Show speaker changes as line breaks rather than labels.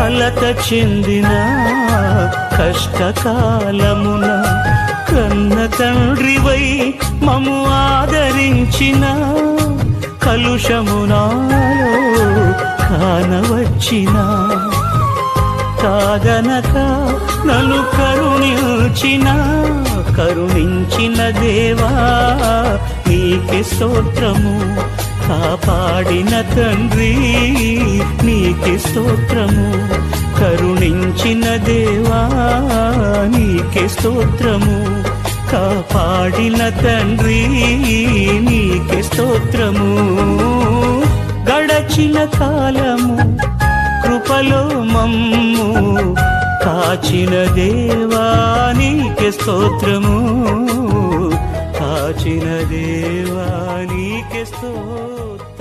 కలత చెందిన కష్టకాలమున కన్న తండ్రివై మము ఆదరించిన కలుషమునాలో కానవచ్చిన. కాదనక నలు కరుణించిన కరుణించిన దేవా నీకే స్తోత్రము కాపాడిన తండ్రి. స్తోత్రము. కరుణించిన దేవా నీకే స్తోత్రము. కాపాడిన తండ్రి నీకే స్తోత్రము. గడచిన కాలము కృపలో మమ్ము. కాచిన దేవా నీకే స్తోత్రము. కాచిన దేవా నీకే స్తోత్రము